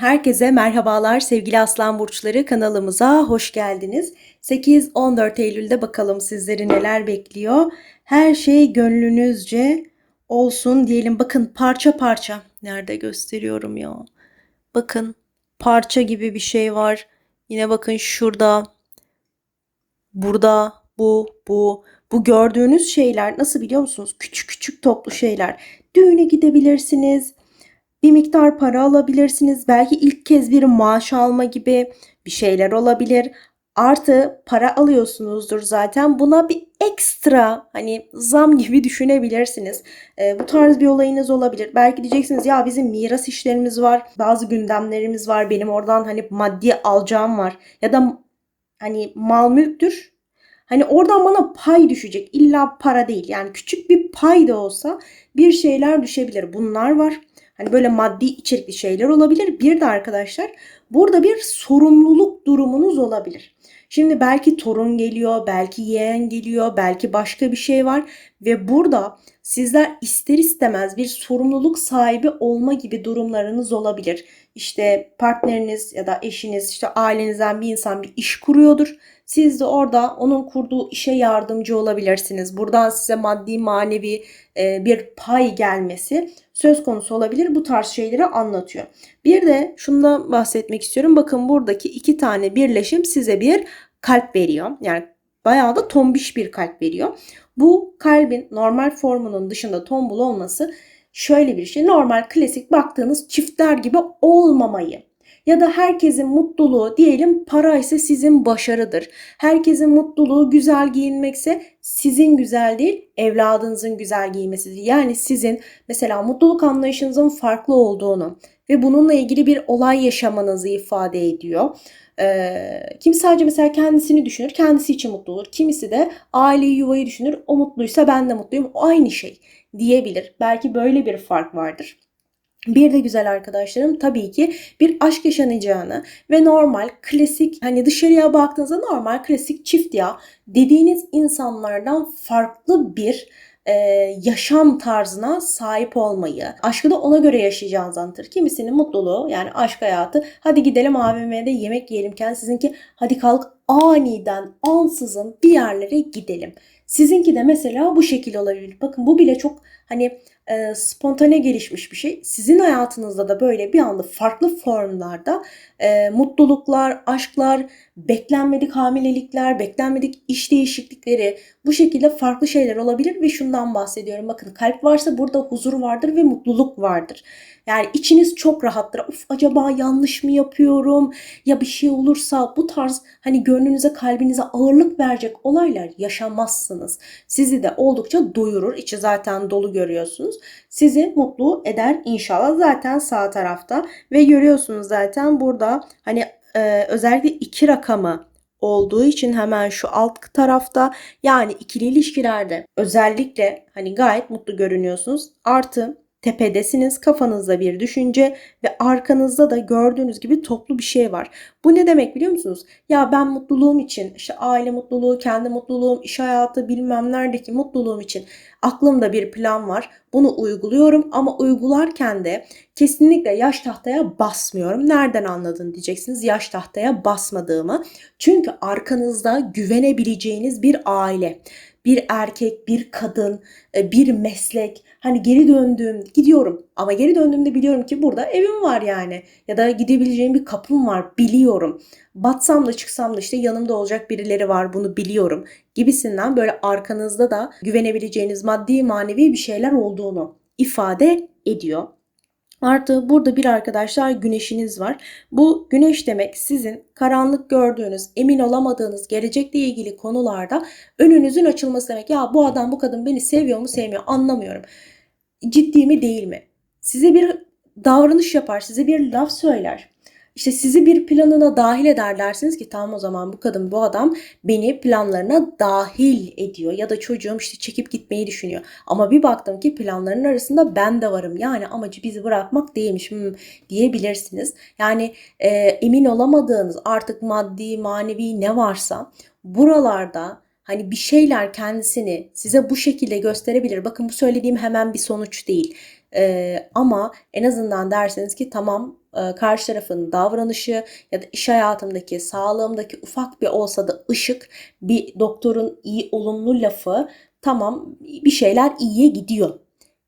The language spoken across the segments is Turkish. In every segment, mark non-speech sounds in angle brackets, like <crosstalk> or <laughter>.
Herkese merhabalar sevgili Aslan Burçları kanalımıza hoş geldiniz. 8-14 Eylül'de bakalım sizleri neler bekliyor. Her şey gönlünüzce olsun diyelim. Bakın parça parça. Nerede gösteriyorum ya? Bakın parça gibi bir şey var. Yine bakın şurada. Burada bu bu. Bu gördüğünüz şeyler nasıl biliyor musunuz? Küçük küçük toplu şeyler. Düğüne gidebilirsiniz bir miktar para alabilirsiniz. Belki ilk kez bir maaş alma gibi bir şeyler olabilir. Artı para alıyorsunuzdur zaten. Buna bir ekstra hani zam <laughs> gibi düşünebilirsiniz. E, bu tarz bir olayınız olabilir. Belki diyeceksiniz ya bizim miras işlerimiz var. Bazı gündemlerimiz var. Benim oradan hani maddi alacağım var. Ya da hani mal mülktür. Hani oradan bana pay düşecek. İlla para değil. Yani küçük bir pay da olsa bir şeyler düşebilir. Bunlar var. Hani böyle maddi içerikli şeyler olabilir. Bir de arkadaşlar burada bir sorumluluk durumunuz olabilir. Şimdi belki torun geliyor, belki yeğen geliyor, belki başka bir şey var ve burada sizler ister istemez bir sorumluluk sahibi olma gibi durumlarınız olabilir. İşte partneriniz ya da eşiniz, işte ailenizden bir insan bir iş kuruyordur. Siz de orada onun kurduğu işe yardımcı olabilirsiniz. Buradan size maddi manevi e, bir pay gelmesi söz konusu olabilir. Bu tarz şeyleri anlatıyor. Bir de şundan bahsetmek istiyorum. Bakın buradaki iki tane birleşim size bir kalp veriyor. Yani bayağı da tombiş bir kalp veriyor. Bu kalbin normal formunun dışında tombul olması şöyle bir şey. Normal klasik baktığınız çiftler gibi olmamayı ya da herkesin mutluluğu diyelim para ise sizin başarıdır. Herkesin mutluluğu güzel giyinmekse sizin güzel değil evladınızın güzel giymesidir. Yani sizin mesela mutluluk anlayışınızın farklı olduğunu ve bununla ilgili bir olay yaşamanızı ifade ediyor. Ee, kim sadece mesela kendisini düşünür, kendisi için mutlu olur. Kimisi de aileyi, yuvayı düşünür. O mutluysa ben de mutluyum. O aynı şey diyebilir. Belki böyle bir fark vardır. Bir de güzel arkadaşlarım tabii ki bir aşk yaşanacağını ve normal klasik hani dışarıya baktığınızda normal klasik çift ya dediğiniz insanlardan farklı bir e, yaşam tarzına sahip olmayı, aşkı da ona göre yaşayacağınızı anlatır. Kimisinin mutluluğu yani aşk hayatı hadi gidelim AVM'de yemek yiyelimken sizinki hadi kalk aniden ansızın bir yerlere gidelim. Sizinki de mesela bu şekilde olabilir. Bakın bu bile çok hani e, spontane gelişmiş bir şey. Sizin hayatınızda da böyle bir anda farklı formlarda e, mutluluklar, aşklar, beklenmedik hamilelikler, beklenmedik iş değişiklikleri bu şekilde farklı şeyler olabilir ve şundan bahsediyorum. Bakın kalp varsa burada huzur vardır ve mutluluk vardır. Yani içiniz çok rahattır. Uf acaba yanlış mı yapıyorum? Ya bir şey olursa bu tarz hani gönlünüze kalbinize ağırlık verecek olaylar yaşamazsınız. Sizi de oldukça doyurur. İçi zaten dolu görüyorsunuz. Sizi mutlu eder inşallah zaten sağ tarafta. Ve görüyorsunuz zaten burada hani e, özellikle iki rakamı olduğu için hemen şu alt tarafta yani ikili ilişkilerde özellikle hani gayet mutlu görünüyorsunuz. Artı tepedesiniz. Kafanızda bir düşünce ve arkanızda da gördüğünüz gibi toplu bir şey var. Bu ne demek biliyor musunuz? Ya ben mutluluğum için, işte aile mutluluğu, kendi mutluluğum, iş hayatı bilmem neredeki mutluluğum için aklımda bir plan var. Bunu uyguluyorum ama uygularken de kesinlikle yaş tahtaya basmıyorum. Nereden anladın diyeceksiniz yaş tahtaya basmadığımı. Çünkü arkanızda güvenebileceğiniz bir aile bir erkek, bir kadın, e, bir meslek. Hani geri döndüğüm, gidiyorum ama geri döndüğümde biliyorum ki burada evim var yani. Ya da gidebileceğim bir kapım var biliyorum. Batsam da çıksam da işte yanımda olacak birileri var bunu biliyorum. Gibisinden böyle arkanızda da güvenebileceğiniz maddi manevi bir şeyler olduğunu ifade ediyor. Artı burada bir arkadaşlar güneşiniz var. Bu güneş demek sizin karanlık gördüğünüz, emin olamadığınız gelecekle ilgili konularda önünüzün açılması demek. Ya bu adam bu kadın beni seviyor mu sevmiyor anlamıyorum. Ciddi mi değil mi? Size bir davranış yapar, size bir laf söyler. İşte sizi bir planına dahil eder dersiniz ki tamam o zaman bu kadın bu adam beni planlarına dahil ediyor ya da çocuğum işte çekip gitmeyi düşünüyor. Ama bir baktım ki planların arasında ben de varım yani amacı bizi bırakmak değilmiş hmm, diyebilirsiniz. Yani e, emin olamadığınız artık maddi manevi ne varsa buralarda hani bir şeyler kendisini size bu şekilde gösterebilir. Bakın bu söylediğim hemen bir sonuç değil Ee, ama en azından derseniz ki tamam e, karşı tarafın davranışı ya da iş hayatımdaki, sağlığımdaki ufak bir olsa da ışık bir doktorun iyi olumlu lafı tamam bir şeyler iyiye gidiyor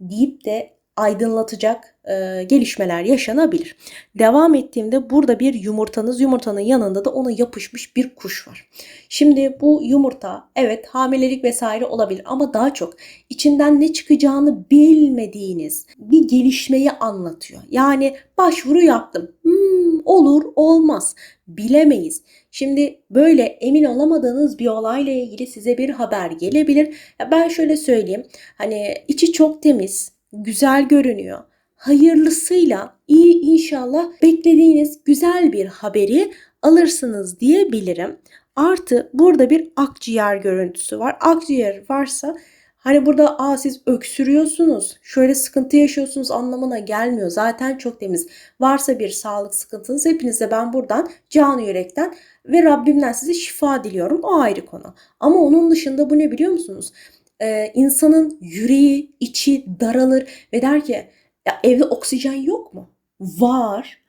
deyip de aydınlatacak e, gelişmeler yaşanabilir. Devam ettiğimde burada bir yumurtanız, yumurtanın yanında da ona yapışmış bir kuş var. Şimdi bu yumurta evet hamilelik vesaire olabilir ama daha çok içinden ne çıkacağını bilmediğiniz bir gelişmeyi anlatıyor. Yani başvuru yaptım. Hmm, olur olmaz bilemeyiz. Şimdi böyle emin olamadığınız bir olayla ilgili size bir haber gelebilir. Ya ben şöyle söyleyeyim. Hani içi çok temiz, güzel görünüyor. Hayırlısıyla iyi inşallah beklediğiniz güzel bir haberi alırsınız diyebilirim. Artı burada bir akciğer görüntüsü var. Akciğer varsa hani burada aa siz öksürüyorsunuz, şöyle sıkıntı yaşıyorsunuz anlamına gelmiyor. Zaten çok temiz. Varsa bir sağlık sıkıntınız hepinize ben buradan canı yürekten ve Rabbimden size şifa diliyorum. O ayrı konu. Ama onun dışında bu ne biliyor musunuz? Ee, insanın yüreği, içi daralır ve der ki ya evde oksijen yok mu? Var.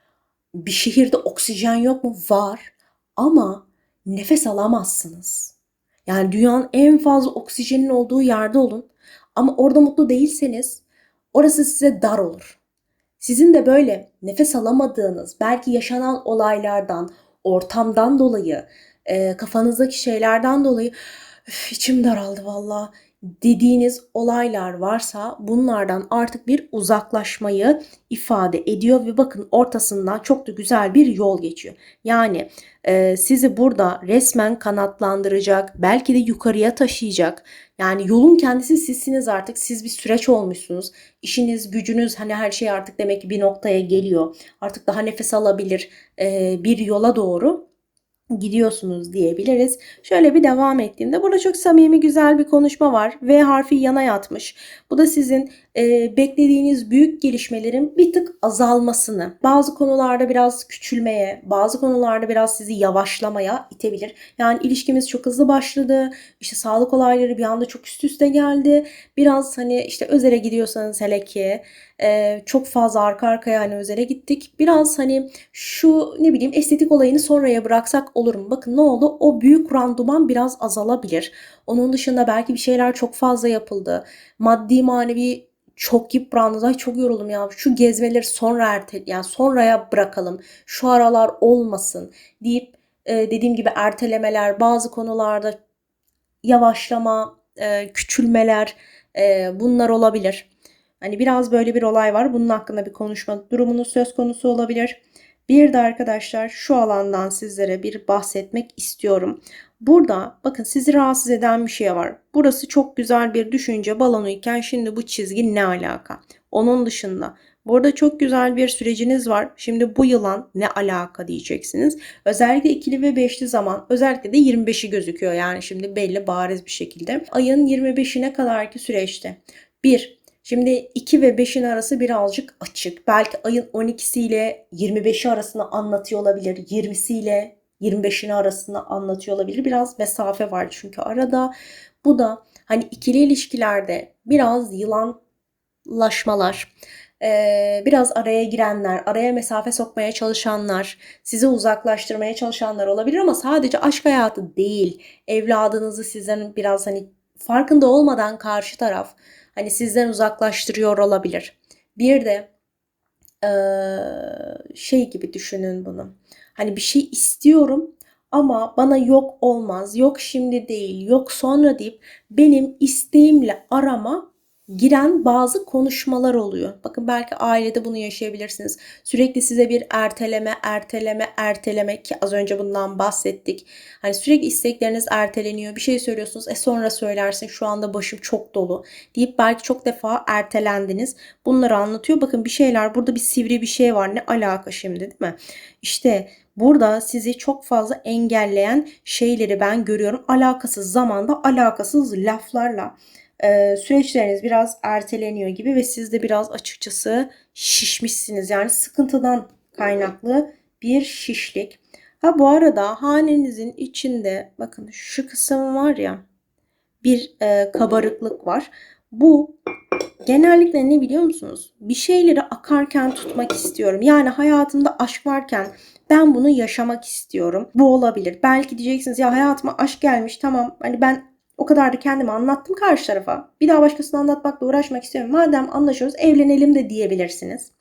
Bir şehirde oksijen yok mu? Var. Ama nefes alamazsınız. Yani dünyanın en fazla oksijenin olduğu yerde olun. Ama orada mutlu değilseniz orası size dar olur. Sizin de böyle nefes alamadığınız, belki yaşanan olaylardan, ortamdan dolayı, e, kafanızdaki şeylerden dolayı içim daraldı valla dediğiniz olaylar varsa bunlardan artık bir uzaklaşmayı ifade ediyor ve bakın ortasından çok da güzel bir yol geçiyor. Yani e, sizi burada resmen kanatlandıracak, belki de yukarıya taşıyacak. Yani yolun kendisi sizsiniz artık. Siz bir süreç olmuşsunuz. İşiniz, gücünüz hani her şey artık demek ki bir noktaya geliyor. Artık daha nefes alabilir e, bir yola doğru gidiyorsunuz diyebiliriz. Şöyle bir devam ettiğimde burada çok samimi güzel bir konuşma var. V harfi yana yatmış. Bu da sizin e, beklediğiniz büyük gelişmelerin bir tık azalmasını, bazı konularda biraz küçülmeye, bazı konularda biraz sizi yavaşlamaya itebilir. Yani ilişkimiz çok hızlı başladı. İşte sağlık olayları bir anda çok üst üste geldi. Biraz hani işte özele gidiyorsanız hele ki e, çok fazla arka arkaya hani özele gittik. Biraz hani şu ne bileyim estetik olayını sonraya bıraksak olur mu? Bakın ne oldu? O büyük randuman biraz azalabilir. Onun dışında belki bir şeyler çok fazla yapıldı. Maddi manevi çok yıprandı. Ay çok yoruldum ya. Şu gezmeleri sonra erte yani sonraya bırakalım. Şu aralar olmasın deyip e, dediğim gibi ertelemeler, bazı konularda yavaşlama, e, küçülmeler e, bunlar olabilir. Hani biraz böyle bir olay var. Bunun hakkında bir konuşma durumunuz söz konusu olabilir. Bir de arkadaşlar şu alandan sizlere bir bahsetmek istiyorum. Burada bakın sizi rahatsız eden bir şey var. Burası çok güzel bir düşünce balonu iken şimdi bu çizgi ne alaka? Onun dışında burada çok güzel bir süreciniz var. Şimdi bu yılan ne alaka diyeceksiniz. Özellikle ikili ve beşli zaman özellikle de 25'i gözüküyor. Yani şimdi belli bariz bir şekilde. Ayın 25'ine kadarki süreçte. 1. Şimdi 2 ve 5'in arası birazcık açık. Belki ayın 12'si ile 25'i arasında anlatıyor olabilir. 20'si ile 25'ini arasında anlatıyor olabilir. Biraz mesafe var çünkü arada. Bu da hani ikili ilişkilerde biraz yılanlaşmalar, biraz araya girenler, araya mesafe sokmaya çalışanlar, sizi uzaklaştırmaya çalışanlar olabilir ama sadece aşk hayatı değil. Evladınızı sizden biraz hani farkında olmadan karşı taraf hani sizden uzaklaştırıyor olabilir. Bir de şey gibi düşünün bunu. Hani bir şey istiyorum ama bana yok olmaz, yok şimdi değil, yok sonra deyip benim isteğimle arama giren bazı konuşmalar oluyor. Bakın belki ailede bunu yaşayabilirsiniz. Sürekli size bir erteleme, erteleme, erteleme ki az önce bundan bahsettik. Hani sürekli istekleriniz erteleniyor. Bir şey söylüyorsunuz. E sonra söylersin. Şu anda başım çok dolu deyip belki çok defa ertelendiniz. Bunları anlatıyor. Bakın bir şeyler burada bir sivri bir şey var. Ne alaka şimdi değil mi? İşte Burada sizi çok fazla engelleyen şeyleri ben görüyorum. Alakasız zamanda alakasız laflarla süreçleriniz biraz erteleniyor gibi ve siz de biraz açıkçası şişmişsiniz. Yani sıkıntıdan kaynaklı bir şişlik. Ha bu arada hanenizin içinde bakın şu kısım var ya bir e, kabarıklık var. Bu genellikle ne biliyor musunuz? Bir şeyleri akarken tutmak istiyorum. Yani hayatımda aşk varken ben bunu yaşamak istiyorum. Bu olabilir. Belki diyeceksiniz ya hayatıma aşk gelmiş tamam hani ben o kadar da kendimi anlattım karşı tarafa. Bir daha başkasına anlatmakla uğraşmak istemiyorum. Madem anlaşıyoruz evlenelim de diyebilirsiniz.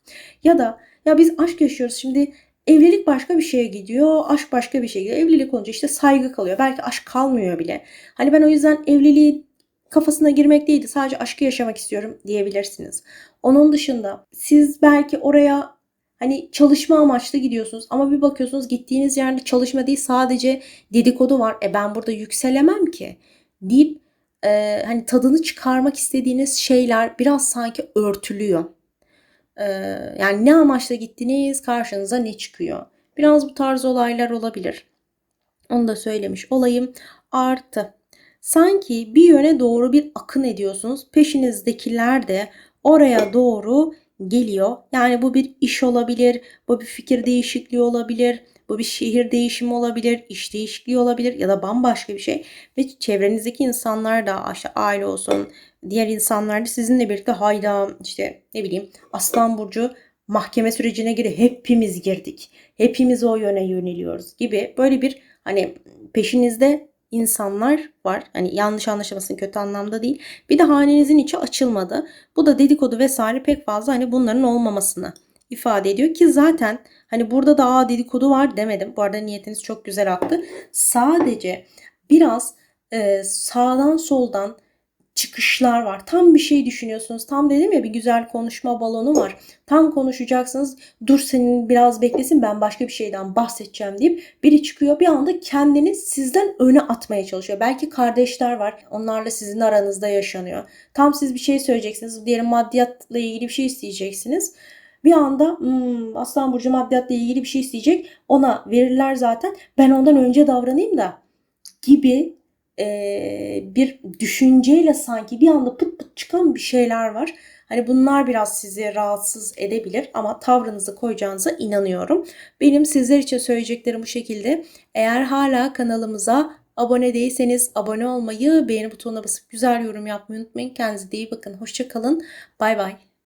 Ya da ya biz aşk yaşıyoruz şimdi evlilik başka bir şeye gidiyor. Aşk başka bir şeye gidiyor. Evlilik olunca işte saygı kalıyor. Belki aşk kalmıyor bile. Hani ben o yüzden evliliği kafasına girmek değildi. Sadece aşkı yaşamak istiyorum diyebilirsiniz. Onun dışında siz belki oraya hani çalışma amaçlı gidiyorsunuz ama bir bakıyorsunuz gittiğiniz yerde çalışma değil sadece dedikodu var. E ben burada yükselemem ki deyip e, hani tadını çıkarmak istediğiniz şeyler biraz sanki örtülüyor. E, yani ne amaçla gittiniz karşınıza ne çıkıyor. Biraz bu tarz olaylar olabilir. Onu da söylemiş olayım. Artı sanki bir yöne doğru bir akın ediyorsunuz. Peşinizdekiler de oraya doğru geliyor. Yani bu bir iş olabilir, bu bir fikir değişikliği olabilir, bu bir şehir değişimi olabilir, iş değişikliği olabilir ya da bambaşka bir şey. Ve çevrenizdeki insanlar da işte aile olsun, diğer insanlar da sizinle birlikte hayda işte ne bileyim Aslan Burcu mahkeme sürecine giriyor. Hepimiz girdik. Hepimiz o yöne yöneliyoruz gibi böyle bir hani peşinizde insanlar var. Hani yanlış anlaşılmasın kötü anlamda değil. Bir de hanenizin içi açılmadı. Bu da dedikodu vesaire pek fazla hani bunların olmamasını ifade ediyor ki zaten hani burada da aa dedikodu var demedim. Bu arada niyetiniz çok güzel aktı. Sadece biraz e, sağdan soldan çıkışlar var. Tam bir şey düşünüyorsunuz. Tam dedim ya bir güzel konuşma balonu var. Tam konuşacaksınız. Dur senin biraz beklesin ben başka bir şeyden bahsedeceğim deyip biri çıkıyor bir anda kendini sizden öne atmaya çalışıyor. Belki kardeşler var. Onlarla sizin aranızda yaşanıyor. Tam siz bir şey söyleyeceksiniz. Diyelim maddiyatla ilgili bir şey isteyeceksiniz. Bir anda hmm, Aslan Burcu maddiyatla ilgili bir şey isteyecek. Ona verirler zaten. Ben ondan önce davranayım da gibi e, bir düşünceyle sanki bir anda pıt pıt çıkan bir şeyler var. Hani bunlar biraz sizi rahatsız edebilir ama tavrınızı koyacağınıza inanıyorum. Benim sizler için söyleyeceklerim bu şekilde. Eğer hala kanalımıza abone değilseniz abone olmayı, beğeni butonuna basıp güzel yorum yapmayı unutmayın. Kendinize iyi bakın. Hoşçakalın. Bay bay.